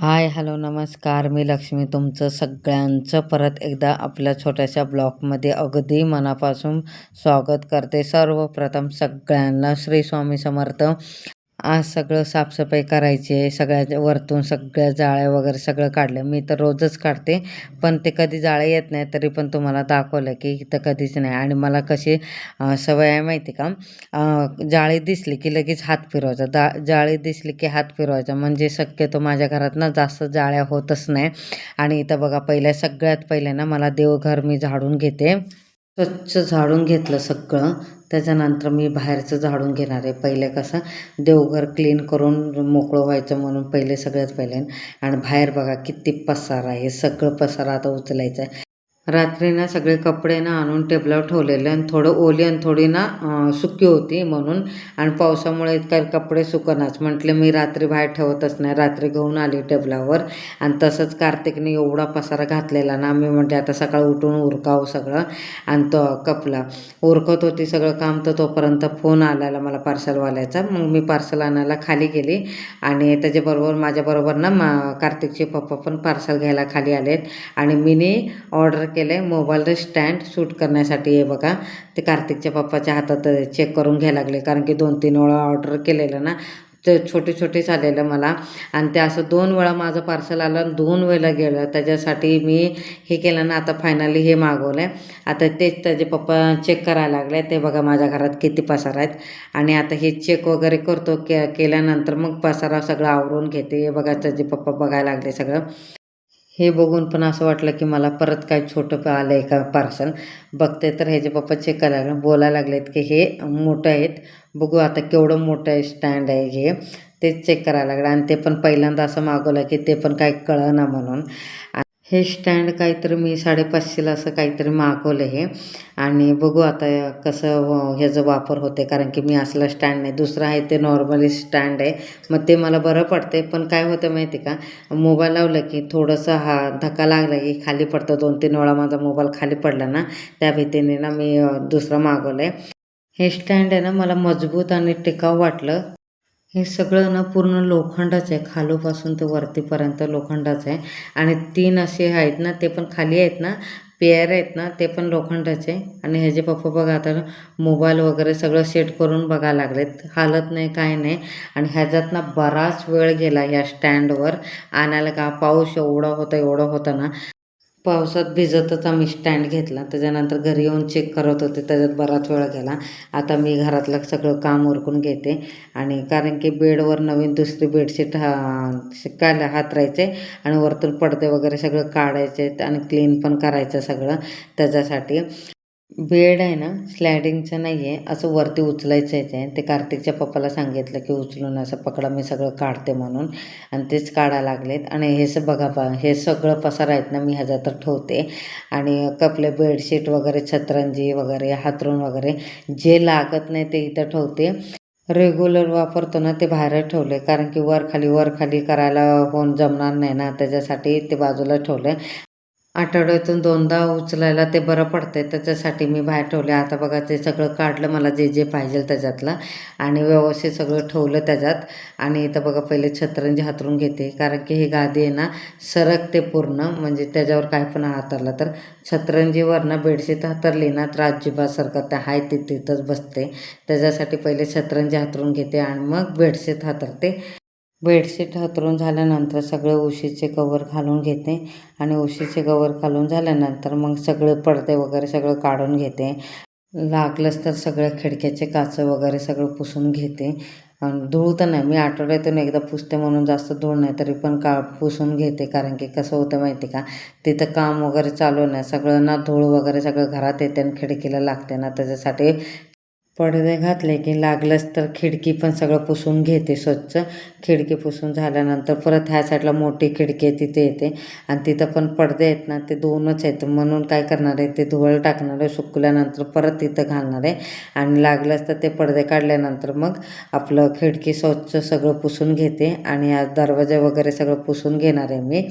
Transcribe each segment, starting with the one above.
Hi hello नमस्कार. मी लक्ष्मी. तुमचं सगळ्यांचं परत एकदा आपल्या छोट्याशा ब्लॉगमध्ये अगदी मनापासून स्वागत करते. सर्वप्रथम सगळ्यांना श्री स्वामी समर्थ. आज सगळं साफसफाई करायची आहे सगळ्या वरतून सगळ्या जाळ्या वगैरे सगळं काढलं. मी तर रोजच काढते पण ते कधी जाळे येत नाही तरी पण तुम्हाला दाखवलं की इथं कधीच नाही. आणि मला कशी सवय आहे माहिती का? जाळी दिसली की लगेच हात फिरवायचा. दा जाळी दिसली की हात फिरवायचा. म्हणजे शक्यतो माझ्या घरात ना जास्त जाळ्या होतच नाही. आणि इथं बघा पहिल्या सगळ्यात पहिले ना मला देवघर मी झाडून घेते. स्वच्छ झाडून घेतलं सगळं. त्याच्यानंतर मी बाहेरचं झाडून घेणार आहे. पहिले कसं देवघर क्लीन करून मोकळं व्हायचं म्हणून पहिले सगळ्यात पहिले. आणि बाहेर बघा किती पसारा आहे. सगळं पसारा आता उचलायचं आहे. रात्री ना सगळे कपडे ना आणून टेबलावर ठेवलेले आणि थोडं ओली आणि थोडी ना सुकी होती म्हणून. आणि पावसामुळे काही कपडे सुकनाच. म्हटले मी रात्री बाहेर ठेवतच नाही. रात्री घेऊन आली टेबलावर. आणि तसंच कार्तिकने एवढा पसारा घातलेला ना मी म्हणते आता सकाळ उठून उरकावं सगळं. आणि तो कपला. उरकत होती सगळं काम तर तोपर्यंत फोन आलेला मला पार्सलवाल्याचा. मग मी पार्सल आणायला खाली गेली. आणि त्याच्याबरोबर माझ्याबरोबर ना मा कार्तिकचे पप्पा पण पार्सल घ्यायला खाली आलेत. आणि मीने ऑर्डर केलं आहे मोबाईल स्टँड शूट करण्यासाठी आहे बघा. ते कार्तिकच्या पप्पाच्या हातात चेक करून घ्यायला लागले. कारण की दोन तीन वेळा ऑर्डर केलेलं ना. ते छोटे छोटे आलेलं मला. आणि ते असं दोन वेळा माझं पार्सल आलं आणि दोन वेळेला गेलं. त्याच्यासाठी मी हे केलं ना आता फायनली हे मागवलं आहे आता तेच त्याचे पप्पा चेक करायला लागले. ते बघा माझ्या घरात किती पसार आहेत. आणि आता हे चेक वगैरे करतो. के केल्यानंतर मग पसारा सगळं आवरून घेते. हे बघा त्याचे पप्पा बघायला लागले सगळं. हे बघून पण असं वाटलं की मला परत काय छोटं आलं आहे का पार्सल बघते तर ह्याचे पप्पा चेक करायला लागले बोलायला लागलेत की हे मोठं आहेत. बघू आता केवढं मोठं आहे स्टँड आहे हे. तेच चेक करायला लागलं. आणि ते पण पहिल्यांदा असं मागवलं की ते पण काही कळना म्हणून. हे स्टँड काहीतरी मी साडेपाचशेला असं काहीतरी मागवलं हे. आणि बघू आता कसं ह्याचा वापर होते कारण की मी असला स्टँड नाही दुसरं आहे ते नॉर्मली स्टँड आहे. मग ते मला बरं पडते पण काय होतं माहिती का मोबाईल लावलं की थोडंसं हा धक्का लागला की खाली पडतं. दोन तीन वेळा माझा मोबाईल खाली पडला ना त्या भीतीने ना मी दुसरा मागवलं आहे हे स्टँड आहे ना मला मजबूत आणि टिकाऊ वाटलं. हे सगळं ना पूर्ण लोखंडाचं आहे. खालूपासून ते वरतीपर्यंत लोखंडाचं आहे. आणि तीन असे आहेत ना ते पण खाली आहेत ना पेअर आहेत ना ते पण लोखंडाचे आणि ह्याचे पप्पा बघा आता मोबाईल वगैरे सगळं सेट करून बघायला लागलेत. हालत नाही काय नाही. आणि ह्याच्यात ना बराच वेळ गेला ह्या स्टँडवर. आणायला का पाऊस एवढा होता एवढा होता ना. पावसात भिजतच आम्ही स्टँड घेतला. त्याच्यानंतर घरी येऊन चेक करत होते. त्याच्यात बराच वेळ गेला. आता मी घरातलं सगळं काम उरकून घेते. आणि कारण की बेडवर नवीन दुसरी बेडशीट हा शिकायला हातरायचे आणि वरतून पडदे वगैरे सगळं काढायचे आणि क्लीन पण करायचं सगळं त्याच्यासाठी. बेड आहे ना स्लॅडिंगचं नाही आहे असं वरती उचलायचं आहे. ते कार्तिकच्या पप्पाला सांगितलं की उचलून असं पकडा मी सगळं काढते म्हणून. आणि तेच काढायला लागलेत. आणि हे स बघा पा हे सगळं पसार आहेत ना मी ह्याच्यात ठेवते. आणि कपले बेडशीट वगैरे छतरंजी वगैरे हातरून वगैरे जे लागत नाही ते इथं ठेवते. रेग्युलर वापरतो ना ते बाहेर ठेवले. कारण की वर खाली वर खाली करायला होऊन जमणार नाही ना त्याच्यासाठी ते बाजूला ठेवलं. आठवड्यातून दोनदा उचलायला ते बरं पडते त्याच्यासाठी मी बाहेर ठेवले आता बघा ते सगळं काढलं मला जे जे पाहिजे त्याच्यातलं. आणि व्यवस्थित सगळं ठेवलं त्याच्यात. आणि इथं बघा पहिले छतरंजी हातरून घेते. कारण की ही गादी आहे ना सरकते पूर्ण म्हणजे त्याच्यावर काय पण हातरलं तर छतरंजीवर ना बेडशीट हातरली ना तर अजिबासारखं त्या हाय ती तिथंच बसते. त्याच्यासाठी पहिले छतरंजी हातरून घेते आणि मग बेडशीट हातरते. बेडशीट हतरून झाल्यानंतर सगळे उशीचे कवर घालून घेते आणि उशीचे कवर घालून झाल्यानंतर मग सगळे पडदे वगैरे सगळं काढून घेते. लागलंच तर सगळ्या खिडक्याचे काच वगैरे सगळं पुसून घेते. आणि धूळ तर नाही मी आठवड्यातून एकदा पुसते म्हणून जास्त धूळ नाही तरी पण का पुसून घेते. कारण की कसं होतं माहिती का तिथं काम वगैरे चालू नाही सगळं ना धूळ वगैरे सगळं घरात येते आणि खिडकीला लागते ना त्याच्यासाठी पडदे घातले की लागलंच तर खिडकी पण सगळं पुसून घेते स्वच्छ. खिडकी पुसून झाल्यानंतर परत ह्या साईडला मोठी खिडकी आहे तिथे येते. आणि तिथं पण पडदे आहेत ना ते दोनच आहेत. म्हणून काय करणार आहे ते धुवळ टाकणार आहे सुकल्यानंतर परत तिथं घालणार आहे. आणि लागलंच तर ते पडदे काढल्यानंतर मग आपलं खिडकी स्वच्छ सगळं पुसून घेते. आणि आज दरवाजे वगैरे सगळं पुसून घेणार आहे मी.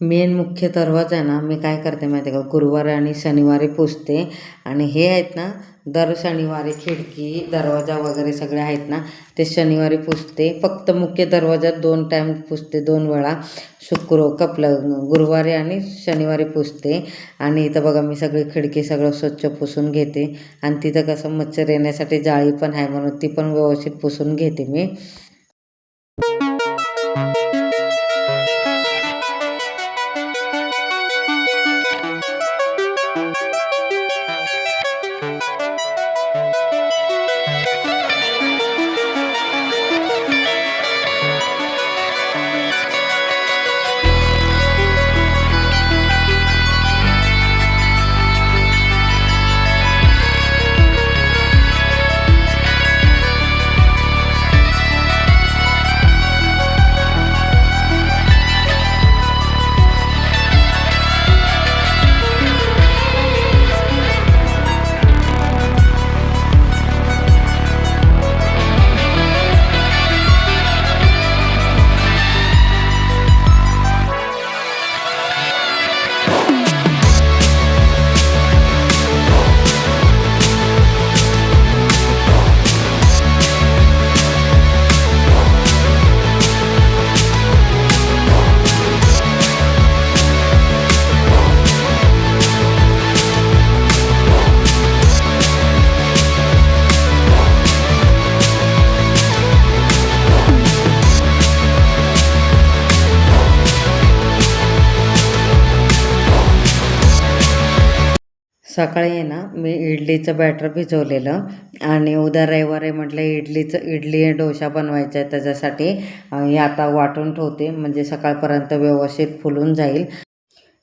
मेन मुख्य दरवाजा आहे ना मी काय करते माहिती आहे का? गुरुवारी आणि शनिवारी पुसते. आणि हे आहेत ना दर शनिवारी खिडकी दरवाजा वगैरे सगळे आहेत ना ते शनिवारी पुसते. फक्त मुख्य दरवाजा दोन टाईम पुसते दोन वेळा. शुक्र कपलं गुरुवारी आणि शनिवारी पुसते. आणि इथं बघा मी सगळी खिडकी सगळं स्वच्छ पुसून घेते. आणि तिथं कसं मच्छर येण्यासाठी जाळी पण आहे म्हणून ती पण व्यवस्थित पुसून घेते मी. सकाळी आहे ना मी इडलीचं बॅटर भिजवलेलं आणि उद्या रविवार आहे म्हटलं इडलीचं इडली डोसा बनवायचा आहे त्याच्यासाठी. हे आता वाटून ठेवते म्हणजे सकाळपर्यंत व्यवस्थित फुलून जाईल.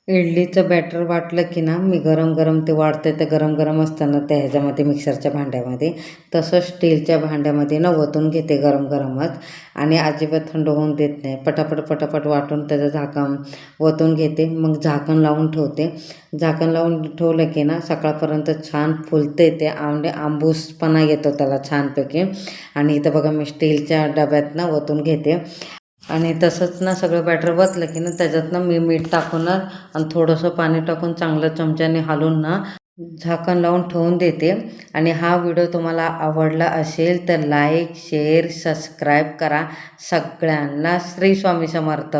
इडलीचं बॅटर वाटलं की ना मी गरम गरम ते वाढते ते गरम गरम असताना त्या ह्याच्यामध्ये मिक्सरच्या भांड्यामध्ये तसं स्टीलच्या भांड्यामध्ये ना ओतून घेते गरम गरमच आणि अजिबात थंड होऊन देत नाही. पटापट पटापट वाटून त्याचं झाकण ओतून घेते. मग झाकण लावून ठेवते. झाकण लावून ठेवलं की ना सकाळपर्यंत छान फुलते ते आंबे आंबूसपणा येतो त्याला छानपैकी. आणि इथं बघा मी स्टीलच्या डब्यात ना ओतून घेते. आणि तसंच ना सगळं बॅटर वतलं की ना त्याच्यात ना मी मीठ टाकूनच आणि थोडंसं पाणी टाकून चांगलं चमच्याने हालून ना झाकण लावून ठेवून देते. आणि हा व्हिडिओ तुम्हाला आवडला असेल तर लाईक शेअर सबस्क्राईब करा. सगळ्यांना श्री स्वामी समर्थ.